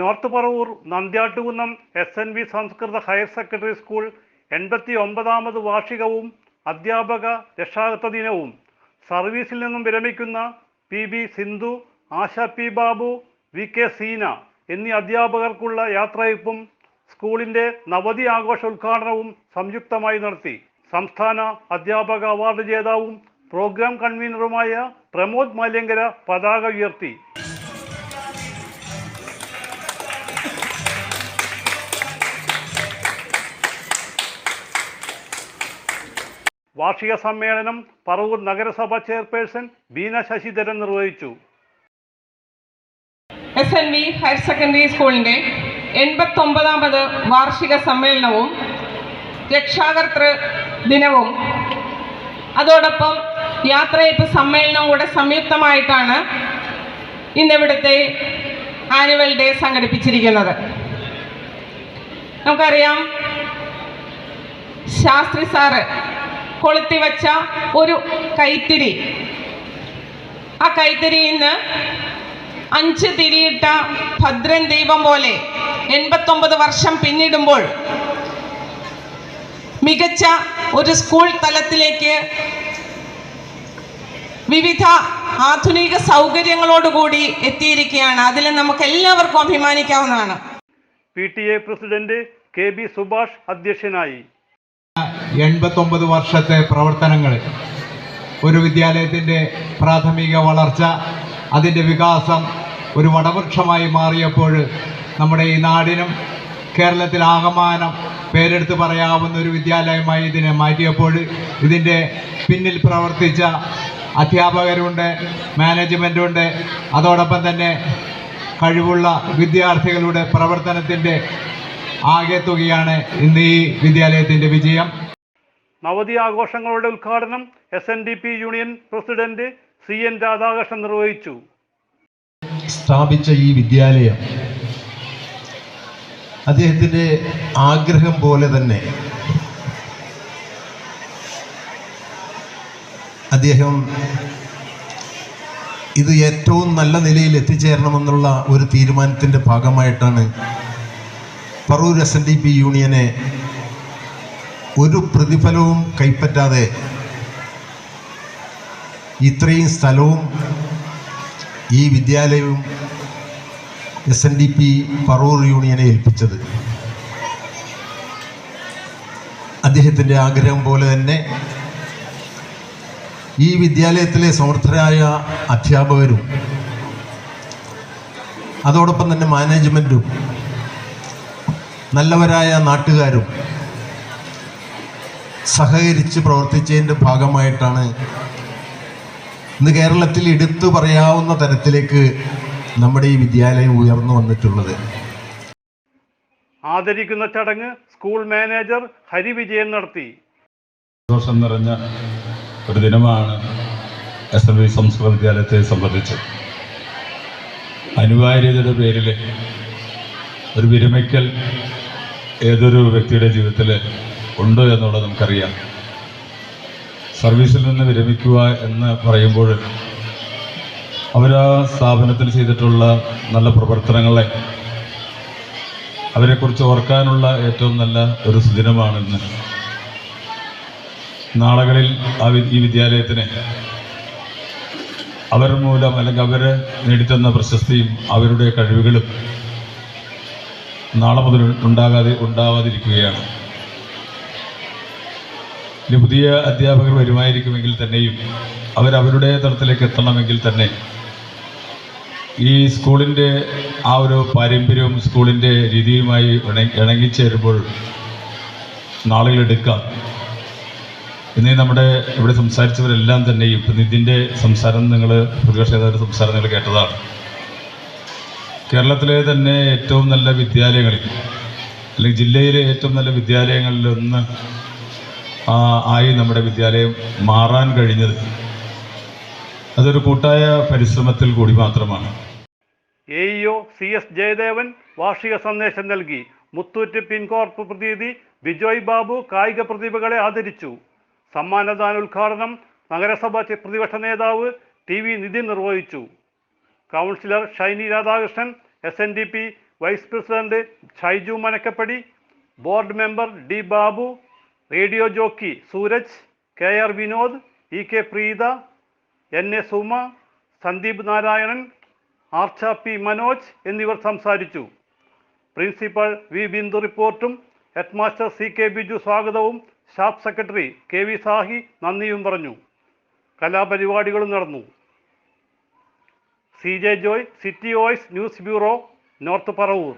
North Paravur Nandiattukunnam S N V സംസ്കൃത higher secondary school എൺപത്തി ഒമ്പതാമത് വാർഷികവും അധ്യാപക രക്ഷാകർത്ത ദിനവും. സർവീസിൽ നിന്നും വിരമിക്കുന്ന P B Sindhu Asha P Babu V K Seena എന്നീ അധ്യാപകർക്കുള്ള യാത്രയപ്പും സ്കൂളിന്റെ നവതി ആഘോഷ ഉദ്ഘാടനവും സംയുക്തമായി നടത്തി. സംസ്ഥാന അധ്യാപക അവാർഡ് ജേതാവും പ്രോഗ്രാം കൺവീനറുമായ പ്രമോദ് മാല്യങ്കര പതാക ഉയർത്തി. വാർഷിക സമ്മേളനം പറവൂർ നഗരസഭ ചെയർപേഴ്സൺ ബീന ശശിധരൻ നിർവഹിച്ചു. S N V higher secondary സ്കൂളിന്റെ എൺപത്തൊമ്പതാമത് വാർഷിക സമ്മേളനവും രക്ഷാകർതൃ ദിനവും. അതോടൊപ്പം യാത്രയപ്പ് സമ്മേളനവും കൂടെ സംയുക്തമായിട്ടാണ് ഇന്നിവിടുത്തെ ആനുവൽ ഡേ സംഘടിപ്പിച്ചിരിക്കുന്നത്. നമുക്കറിയാം ശാസ്ത്രി സാറ് കൊളുത്തിവച്ച ഒരു കൈത്തിരി. ആ കൈത്തിരി ഇന്ന് അഞ്ച് തിരിയിട്ട ഭദ്രൻ ദൈവം പോലെ എൺപത്തൊമ്പത് വർഷം പിന്നിടുമ്പോൾ മികച്ച ഒരു സ്കൂൾ തലത്തിലേക്ക് വിവിധ ആധുനിക സൗകര്യങ്ങളോടുകൂടി എത്തിയിരിക്കുകയാണ്. അതിൽ നമുക്ക് എല്ലാവർക്കും അഭിമാനിക്കാവുന്നതാണ്. P T A president K B Subhash അധ്യക്ഷനായി. എൺപത്തൊമ്പത് വർഷത്തെ പ്രവർത്തനങ്ങൾ. ഒരു വിദ്യാലയത്തിന്റെ പ്രാഥമിക വളർച്ച അതിന്റെ വികാസം ഒരു വടവൃക്ഷമായി മാറിയപ്പോൾ നമ്മുടെ ഈ നാടിനും കേരളത്തിൽ ആകമാനം പേരെടുത്ത് പറയാവുന്ന ഒരു വിദ്യാലയമായി ഇതിനെ മാറ്റിയപ്പോൾ ഇതിന്റെ പിന്നിൽ പ്രവർത്തിച്ച അധ്യാപകരുണ്ട് മാനേജ്മെന്റുണ്ട് അതോടൊപ്പം തന്നെ കഴിവുള്ള വിദ്യാർത്ഥികളുടെ പ്രവർത്തനത്തിന്റെ ആകെ തുകയാണ് ഇന്ന് ഈ വിദ്യാലയത്തിന്റെ വിജയം. നവതി ആഘോഷങ്ങളുടെ ഉദ്ഘാടനം S N D P union president C N Radhakrishnan നിർവഹിച്ചു. സ്ഥാപിച്ച ഈ വിദ്യാലയം അദ്ദേഹത്തിന്റെ ആഗ്രഹം പോലെ തന്നെ അദ്ദേഹം ഇത് ഏറ്റവും നല്ല നിലയിൽ എത്തിച്ചേരണമെന്നുള്ള ഒരു തീരുമാനത്തിന്റെ ഭാഗമായിട്ടാണ് Paravur S N D P യൂണിയനെ ഒരു പ്രതിഫലവും കൈപ്പറ്റാതെ ഇത്രയും സ്ഥലവും ഈ വിദ്യാലയവും S N D P Paravur യൂണിയനെ ഏൽപ്പിച്ചത്. അദ്ദേഹത്തിന്റെ ആഗ്രഹം പോലെ തന്നെ ഈ വിദ്യാലയത്തിലെ സമർത്ഥരായ അധ്യാപകരും അതോടൊപ്പം തന്നെ മാനേജ്മെന്റും നല്ലവരായ നാട്ടുകാരും സഹകരിച്ച് പ്രവർത്തിച്ചതിന്റെ ഭാഗമായിട്ടാണ് ഇന്ന് കേരളത്തിൽ എടുത്തു പറയാവുന്ന തരത്തിലേക്ക് നമ്മുടെ ഈ വിദ്യാലയം ഉയർന്നു വന്നിട്ടുള്ളത്. ആദരിക്കുന്ന ചടങ്ങ് സ്കൂൾ മാനേജർ ഹരിവിജയൻ നടത്തി. സന്തോഷം നിറഞ്ഞ ഒരു ദിനമാണ് എസ് എം വി സംസ്കൃത വിദ്യാലയത്തെ സംബന്ധിച്ച്. അനിവാര്യതയുടെ പേരിൽ ഒരു വിരമിക്കൽ ഏതൊരു വ്യക്തിയുടെ ജീവിതത്തിൽ ഉണ്ട് എന്നുള്ളത് നമുക്കറിയാം. സർവീസിൽ നിന്ന് വിരമിക്കുക എന്ന് പറയുമ്പോൾ അവർ ആ സ്ഥാപനത്തിൽ ചെയ്തിട്ടുള്ള നല്ല പ്രവർത്തനങ്ങളെ അവരെക്കുറിച്ച് ഓർക്കാനുള്ള ഏറ്റവും നല്ല ഒരു സുദിനമാണിന്ന്. നാളുകളിൽ ആ ഈ വിദ്യാലയത്തിന് അവർ മൂലം അല്ലെങ്കിൽ അവർ നേടിത്തന്ന പ്രശസ്തിയും അവരുടെ കഴിവുകളും നാളെ മുതൽ ഉണ്ടാകാതെ ഉണ്ടാവാതിരിക്കുകയാണ്. ഇനി പുതിയ അധ്യാപകർ വരുമായിരിക്കുമെങ്കിൽ തന്നെയും അവരവരുടെ തലത്തിലേക്ക് എത്തണമെങ്കിൽ തന്നെ ഈ സ്കൂളിന്റെ ആ ഒരു പാരമ്പര്യവും സ്കൂളിന്റെ രീതിയുമായി ഇണ- ഇണങ്ങിച്ചേരുമ്പോൾ നാളുകളെടുക്കാം ഇനി നമ്മുടെ ഇവിടെ സംസാരിച്ചവരെല്ലാം തന്നെ ഇപ്പം നിതിന്റെ സംസാരം നിങ്ങൾ പ്രതിപക്ഷ നേതാവിന്റെ സംസാരം നിങ്ങൾ കേട്ടതാണ്. കേരളത്തിലെ തന്നെ ഏറ്റവും നല്ല വിദ്യാലയങ്ങളിൽ അല്ലെങ്കിൽ ജില്ലയിലെ ഏറ്റവും നല്ല വിദ്യാലയങ്ങളിലൊന്ന് ആയി നമ്മുടെ വിദ്യാലയം മാറാൻ കഴിഞ്ഞത് അതൊരു കൂട്ടായ പരിശ്രമത്തിൽ കൂടി മാത്രമാണ്. എ സി എസ് ജയദേവൻ വാർഷിക സന്ദേശം നൽകി. മുത്തൂറ്റ് പിൻകോർപ്പ് പ്രതിനിധി ബിജോയ് ബാബു കായിക പ്രതിഭകളെ ആദരിച്ചു. സമ്മാനദാന ഉദ്ഘാടനം നഗരസഭ പ്രതിപക്ഷ നേതാവ് ടി വി നിതിൻ നിർവഹിച്ചു. Councillor Shiny Radhakrishnan S N D P vice president Shaiju Manakkappadi board member D Babu radio jockey Sooraj K R Vinod E K Preetha N A Suma Sandeep Narayanan Archa P Manoj എന്നിവർ സംസാരിച്ചു. Principal V Bindu റിപ്പോർട്ടും headmaster C K Biju സ്വാഗതവും staff secretary K V Sahi നന്ദിയും പറഞ്ഞു. കലാപരിപാടികളും നടന്നു. C J Joy city voice news bureau north Paravur.